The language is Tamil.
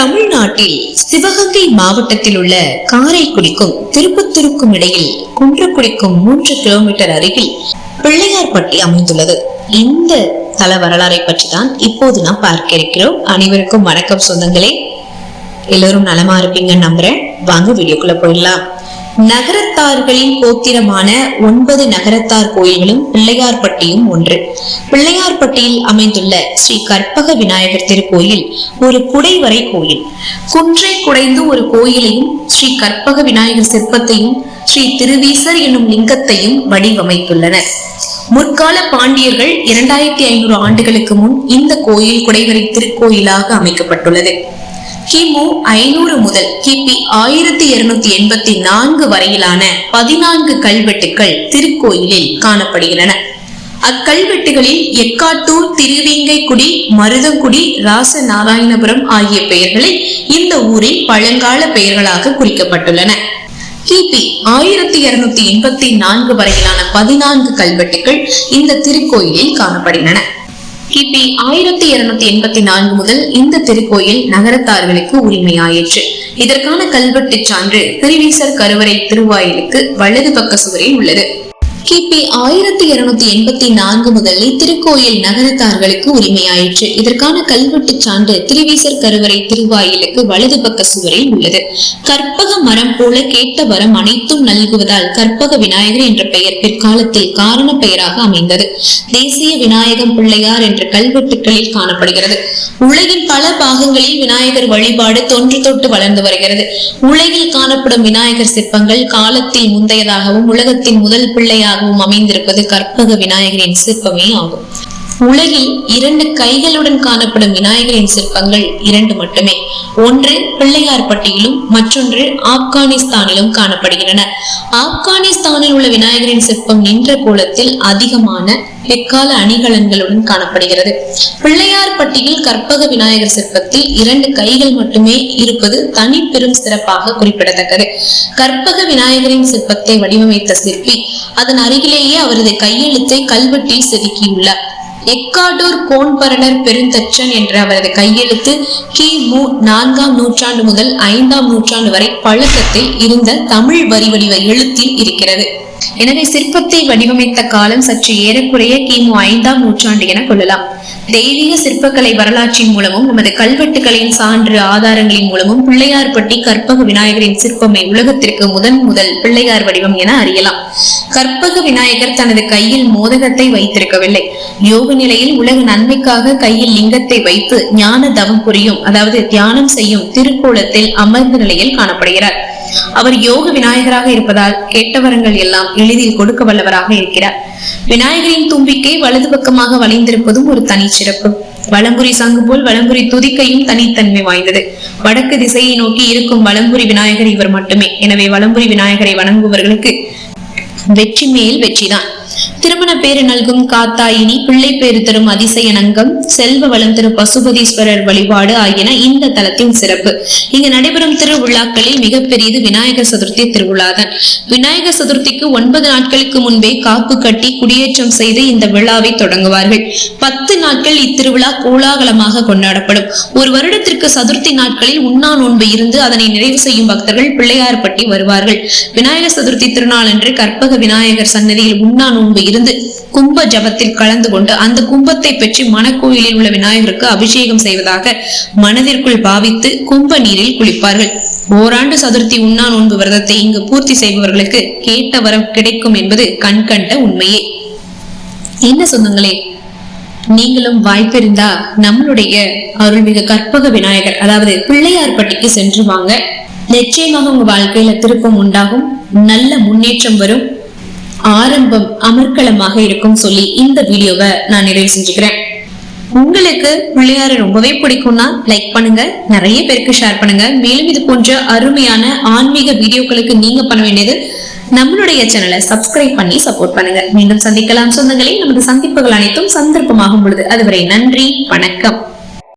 தமிழ்நாட்டில் சிவகங்கை மாவட்டத்தில் உள்ள காரைக்குடிக்கும் திருப்பத்தூருக்கும் இடையில் குன்றக்குடிக்கும் மூன்று கிலோமீட்டர் அருகில் பிள்ளையார்பட்டி அமைந்துள்ளது. இந்த தல வரலாறை பற்றி தான் இப்போது நாம் பார்க்க இருக்கிறோம். அனைவருக்கும் வணக்கம் சொந்தங்களே. எல்லோரும் நலமா இருப்பீங்கன்னு நம்புறேன். வாங்க வீடியோக்குள்ள போயிடலாம். நகரத்தார்களின் கோத்திரமான ஒன்பது நகரத்தார் கோயில்களும் பிள்ளையார்பட்டியும் ஒன்று. பிள்ளையார்பட்டியில் அமைந்துள்ள ஸ்ரீ கற்பக விநாயகர் திருக்கோயில் ஒரு குடைவரை கோயில். குன்றை குடைந்து ஒரு கோயிலையும் ஸ்ரீ கற்பக விநாயகர் சிற்பத்தையும் ஸ்ரீ திருவீசர் என்னும் லிங்கத்தையும் வடிவமைத்துள்ளனர் முற்கால பாண்டியர்கள் இரண்டாயிரத்தி ஐநூறு ஆண்டுகளுக்கு முன் இந்த கோயில் குடைவரை திருக்கோயிலாக அமைக்கப்பட்டுள்ளது. கிமு ஐநூறு முதல் கிபி ஆயிரத்தி இருநூத்தி எண்பத்தி நான்கு வரையிலான பதினான்கு கல்வெட்டுக்கள் திருக்கோயிலில் காணப்படுகின்றன. அக்கல்வெட்டுகளில் எக்காட்டூர் திருவேங்கைக்குடி மருதங்குடி ராச நாராயணபுரம் ஆகிய பெயர்களை இந்த ஊரின் பழங்கால பெயர்களாக குறிக்கப்பட்டுள்ளன. கிபி ஆயிரத்தி இருநூத்தி எண்பத்தி நான்கு வரையிலான பதினான்கு கல்வெட்டுகள் இந்த திருக்கோயிலில் காணப்படுகின்றன. கிபி ஆயிரத்தி இருநூத்தி எண்பத்தி நான்கு முதல் இந்த திருக்கோயில் நகரத்தார்களுக்கு உரிமையாயிற்று. இதற்கான கல்வெட்டு சான்று திருவீசர் கருவறை திருவாயிலுக்கு வலது பக்க சுவரில் உள்ளது. கிபி ஆயிரத்தி இருநூத்தி எண்பத்தி நான்கு முதல் திருக்கோயில் நகரத்தார்களுக்கு உரிமையாயிற்று. இதற்கான கல்வெட்டு சான்று திருவீசர் கருவறை திருவாயிலுக்கு வலது பக்க சுவரில் உள்ளது. கற்பக மரம் போல கேட்ட வரம் அனைத்தும் நல்குவதால் கற்பக விநாயகர் என்ற பெயர் பிற்காலத்தில் காரண பெயராக அமைந்தது. தேசிய விநாயகம் பிள்ளையார் என்ற கல்வெட்டுகளில் காணப்படுகிறது. உலகின் பல பாகங்களில் விநாயகர் வழிபாடு தொன்று தொட்டு வளர்ந்து வருகிறது. உலகில் காணப்படும் விநாயகர் சிற்பங்கள் காலத்தில் முந்தையதாகவும் உலகத்தின் முதல் பிள்ளையாகவும் அமைந்திருப்பது கற்பக விநாயகரின் சிற்பமே ஆகும். உலகில் இரண்டு கைகளுடன் காணப்படும் விநாயகரின் சிற்பங்கள் இரண்டு மட்டுமே. ஒன்று பிள்ளையார்பட்டியிலும் மற்றொன்று ஆப்கானிஸ்தானிலும் காணப்படுகின்றன. ஆப்கானிஸ்தானில் உள்ள விநாயகரின் சிற்பம் நின்ற கோலத்தில் அதிகமான எக்கால அணிகலன்களுடன் காணப்படுகிறது. பிள்ளையார்பட்டியில் கற்பக விநாயகர் சிற்பத்தில் இரண்டு கைகள் மட்டுமே இருப்பது தனி பெரும் சிறப்பாக குறிப்பிடத்தக்கது. கற்பக விநாயகரின் சிற்பத்தை வடிவமைத்த சிற்பி அதன் அருகிலேயே அவரது கையெழுத்தை கல்வெட்டில் செதுக்கியுள்ளார். எக்காடூர் கோண்பரணர் பெருந்தச்சன் என்ற அவரது கையெழுத்து கிமு நான்காம் நூற்றாண்டு முதல் ஐந்தாம் நூற்றாண்டு வரை பழக்கத்தில் இருந்த தமிழ் வரி வடிவ எழுத்தில் இருக்கிறது. எனவே சிற்பத்தை வடிவமைத்த காலம் சற்று ஏறக்குறைய கிமு ஐந்தாம் நூற்றாண்டு என கொள்ளலாம். தெய்வீக சிற்பக்கலை வரலாற்றின் மூலமும் நமது கல்வெட்டுகளின் சான்று ஆதாரங்களின் மூலமும் பிள்ளையார்பட்டி கற்பக விநாயகரின் சிற்பமே உலகத்திற்கு முதன் முதல் பிள்ளையார் வடிவம் என அறியலாம். கற்பக விநாயகர் தனது கையில் மோதகத்தை வைத்திருக்கவில்லை. யோக நிலையில் உலக நன்மைக்காக கையில் லிங்கத்தை வைத்து ஞான தவம் புரியும் அதாவது தியானம் செய்யும் திருக்கோலத்தில் அமர்ந்த நிலையில் காணப்படுகிறார். அவர் யோக விநாயகராக இருப்பதால் கேட்டவரங்கள் எல்லாம் எளிதில் கொடுக்க வல்லவராக இருக்கிறார். விநாயகரின் தும்பிக்கை வலது பக்கமாக வளைந்திருப்பதும் ஒரு தனி சிறப்பு. வலம்புரி சங்கு போல் வலம்புரி துதிக்கையும் தனித்தன்மை வாய்ந்தது. வடக்கு திசையை நோக்கி இருக்கும் வலம்புரி விநாயகர் இவர் மட்டுமே. எனவே வலம்புரி விநாயகரை வணங்குபவர்களுக்கு வெற்றி மேல் வெற்றிதான். திருமண பேறு நல்கும் காத்தாயினி பிள்ளை பேறு தரும் அதிசய நங்கம் செல்வ வளம் தரும் பசுபதீஸ்வரர் வழிபாடு ஆகியன இந்த தலத்தின் சிறப்பு. இங்கு நடைபெறும் திருவிழாக்களில் மிகப்பெரியது விநாயகர் சதுர்த்தி திருவிழாதான். விநாயகர் சதுர்த்திக்கு ஒன்பது நாட்களுக்கு முன்பே காப்பு கட்டி குடியேற்றம் செய்து இந்த விழாவை தொடங்குவார்கள். பத்து நாட்கள் இத்திருவிழா கோலாகலமாக கொண்டாடப்படும். ஒரு வருடத்திற்கு சதுர்த்தி நாட்களில் உண்ணா நோன்பு இருந்து அதனை நிறைவு செய்யும் பக்தர்கள் பிள்ளையார்பட்டி வருவார்கள். விநாயகர் சதுர்த்தி திருநாளன்று கற்பக விநாயகர் சன்னதியில் உண்ணா நோன்பு முன்பு இருந்து கும்ப ஜபத்தில் கலந்து கொண்டு அந்த கும்பத்தை பெற்று மணக்கோயிலில் உள்ள விநாயகருக்கு அபிஷேகம் செய்வதாக மனதிற்குள் பாவித்து கும்ப நீரில் குளிப்பார்கள். ஓராண்டு சதுர்த்தி உண்ணா நோன்பு விரதத்தை இங்கு பூர்த்தி செய்பவர்களுக்கு கேட்ட வரம் கிடைக்கும் என்பது கண்கண்ட உண்மையே. என்ன சொந்தங்களே? நீங்களும் வாய்ப்பிருந்தா நம்மளுடைய அருள்மிகு கற்பக விநாயகர் அதாவது பிள்ளையார்பட்டிக்கு சென்று வாங்க. நிச்சயமாக உங்க வாழ்க்கையில திருப்பம் உண்டாகும். நல்ல முன்னேற்றம் வரும். ஆரம்பம் அமர்க்களமாக இருக்கும் சொல்லி இந்த வீடியோவை நான் நிறைவு செஞ்சுக்கிறேன். உங்களுக்கு பிள்ளையார ரொம்பவே பிடிக்கும்னா லைக் பண்ணுங்க நிறைய பேருக்கு ஷேர் பண்ணுங்க. மேலும் இது போன்ற அருமையான ஆன்மீக வீடியோக்களுக்கு நீங்க பண்ண வேண்டியது நம்மளுடைய சேனலை சப்ஸ்கிரைப் பண்ணி சப்போர்ட் பண்ணுங்க. மீண்டும் சந்திக்கலாம் சொந்தங்களே நமது சந்திப்புகள் அனைத்தும் சந்தர்ப்பமாகும் பொழுது. அதுவரை நன்றி வணக்கம்.